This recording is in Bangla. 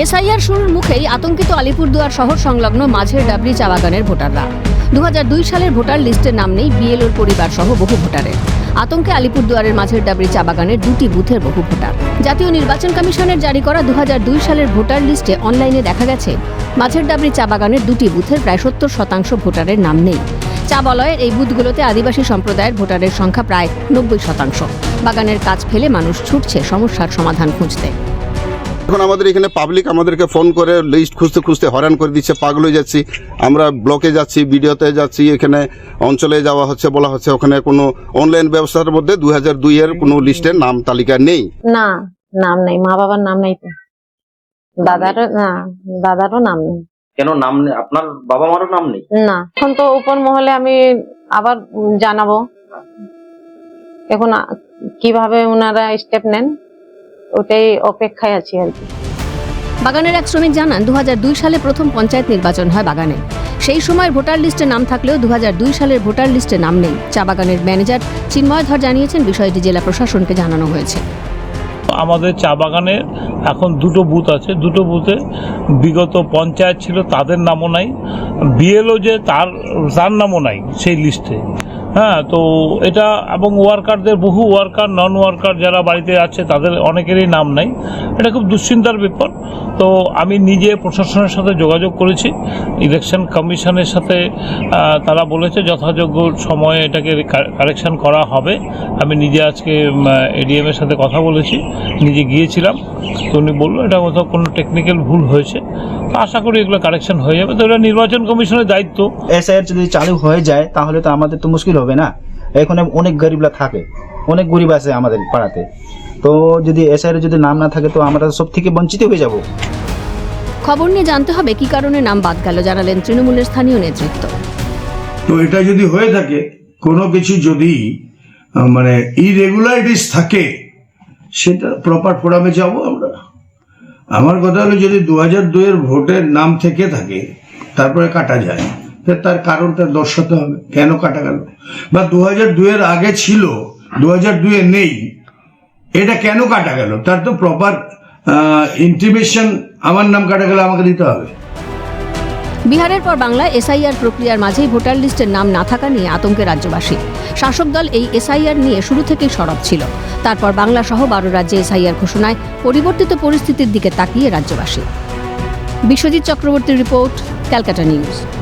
এসআইআর শুরুর মুখেই আতঙ্কিত আলিপুরদুয়ার শহর সংলগ্ন মাঝের ডাবরি চা বাগানের ভোটাররা। দুহাজার দুই সালের ভোটার লিস্টের নাম নেই বিএলওর পরিবার সহ বহু ভোটারের। আতঙ্কে আলিপুরদুয়ারের মাঝের ডাবরি চা বাগানের দুটি বুথের বহু ভোটার। জাতীয় নির্বাচন কমিশনের জারি করা দুহাজার দুই সালের ভোটার লিস্টে অনলাইনে দেখা গেছে, মাঝের ডাবরি চা বাগানের দুটি বুথের প্রায় সত্তর শতাংশ ভোটারের নাম নেই। চা বলয়ের এই বুথগুলোতে আদিবাসী সম্প্রদায়ের ভোটারের সংখ্যা প্রায় নব্বই শতাংশ। বাগানের কাজ ফেলে মানুষ ছুটছে সমস্যার সমাধান খুঁজতে। এখন আমাদের এখানে পাবলিক আমাদেরকে ফোন করে লিস্ট খুঁজতে খুঁজতে হয়রান করে দিচ্ছে পাগল হয়ে যাচ্ছি। আমরা ব্লকে যাচ্ছি বিডিওতে যাচ্ছি এখানে অঞ্চলে যাওয়া হচ্ছে বলা হচ্ছে ওখানে কোনো অনলাইন ব্যবস্থার মধ্যে দুই হাজার দুই এর কোনো লিস্টের নাম তালিকা নেই। না নাম নেই মা বাবার নাম নেই তো। দাদারও না দাদারও নাম নেই। কেন নাম নেই? আপনার বাবা মারও নাম নেই? না এখন তো উপর মহলে আমি আবার জানাব। এখন কীভাবে ওনারা স্টেপ নেন? ওটাই অপেক্ষায় আছি আর কি। বাগানের এক শ্রমিক জানান দু হাজার দুই সালে প্রথম পঞ্চায়েত নির্বাচন হয় বাগানে। সেই সময় ভোটার লিস্টে নাম থাকলেও দু সালের ভোটার লিস্টে নাম নেই। চা বাগানের ম্যানেজার চিন্ময় ধর জানিয়েছেন বিষয়টি জেলা প্রশাসনকে জানানো হয়েছে। আমাদের চা বাগানে এখন দুটো বুথ আছে। দুটো বুথে বিগত পঞ্চায়েত ছিল তাদের নামও নাই। বিএলও যে তার তার নামও নাই সেই লিস্টে। হ্যাঁ তো এটা এবং ওয়ার্কারদের বহু ওয়ার্কার নন ওয়ার্কার যারা বাড়িতে আছে, তাদের অনেকেরই নাম নাই। এটা খুব দুশ্চিন্তার ব্যাপার। তো আমি নিজে প্রশাসনের সাথে যোগাযোগ করেছি। ইলেকশন কমিশনের সাথে তারা বলেছে যথাযোগ্য সময়ে এটাকে কারেকশন করা হবে। আমি নিজে আজকে এডিএম এর সাথে কথা বলেছি। নিজে গিয়েছিলাম। তো উনি বলল, এটা কোথাও কোনো টেকনিক্যাল ভুল হয়েছে। আশা করি এগুলো কারেকশন হয়ে যাবে। তো এটা নির্বাচন কমিশনের দায়িত্ব। এসআইআর যদি চালু হয়ে যায় তাহলে তো আমাদের তো মুশকিল হবে না। এখানে অনেক গরিবরা থাকে অনেক গরিব আছে আমাদের পাড়াতে। তো যদি এসআইআর যদি নাম না থাকে তো আমরা সব থেকে বঞ্চিত হয়ে যাব। খবর নিয়ে জানতে হবে কি কারণে নাম বাদ গেল জানালেন তৃণমূলের স্থানীয় নেতৃত্ব। তো এটা যদি হয়ে থাকে কোনো কিছু যদি মানে ইরেগুলারিটিস থাকে সেটা প্রপার ফোরামে যাব আমরা। আমার কথা হলো যদি দু হাজার দুইয়ের ভোটের নাম থেকে থাকে, তারপরে কাটা যায়। তার কারণটা দর্শাতে হবে। কেন কাটা গেল? বা দু হাজার দুইয়ের আগে ছিল দু হাজার দুইয়ে নেই, এটা কেন কাটা গেল? তার তো প্রপার ইন্টিমেশন আমার নাম কাটা গেলে আমাকে দিতে হবে। বিহারের পর বাংলায় এসআইআর প্রক্রিয়ার মাঝেই ভোটার লিস্টের নাম না থাকা নিয়ে আতঙ্কে রাজ্যবাসী। শাসক দল এই এসআইআর নিয়ে শুরু থেকেই সরব ছিল। তারপর বাংলা সহ বারো রাজ্যে এসআইআর ঘোষণায় পরিবর্তিত পরিস্থিতির দিকে তাকিয়ে রাজ্যবাসী। বিশ্বজিৎ চক্রবর্তীর রিপোর্ট, ক্যালকাটা নিউজ।